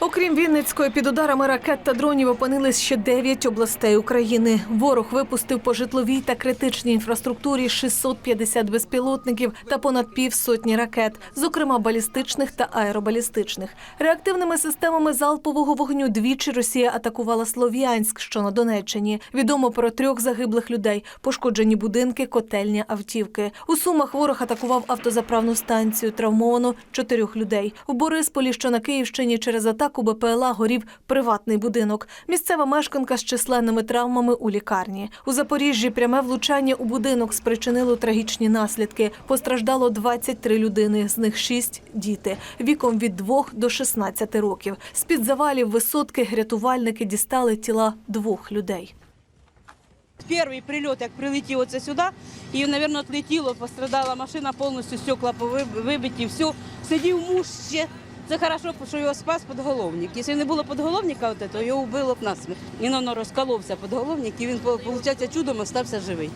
Окрім Вінницької, під ударами ракет та дронів опинились ще дев'ять областей України. Ворог випустив по житловій та критичній інфраструктурі 650 безпілотників та понад півсотні ракет, зокрема балістичних та аеробалістичних. Реактивними системами залпового вогню двічі Росія атакувала Слов'янськ, що на Донеччині. Відомо про трьох загиблих людей, пошкоджені будинки, котельня, автівки. У Сумах ворог атакував автозаправну станцію, травмовано чотирьох людей. У Борисполі, що на Київщині, через атаку БПЛА горів приватний будинок. Місцева мешканка з численними травмами у лікарні. У Запоріжжі пряме влучання у будинок спричинило трагічні наслідки. Постраждало 23 людини, з них 6 – діти, віком від 2 до 16 років. З-під завалів висотки рятувальники дістали тіла двох людей. Перший прильот, як прилетів оце сюди, і, мабуть, отлетіло, пострадала машина, повністю стекла повиб- вибиті, все. Сидів муж ще. Це хорошо, що його спас підголовник. Якщо не було підголовника, то його вбило б насмерть. Він воно розколовся підголовник і він, виходить, чудом остався живий.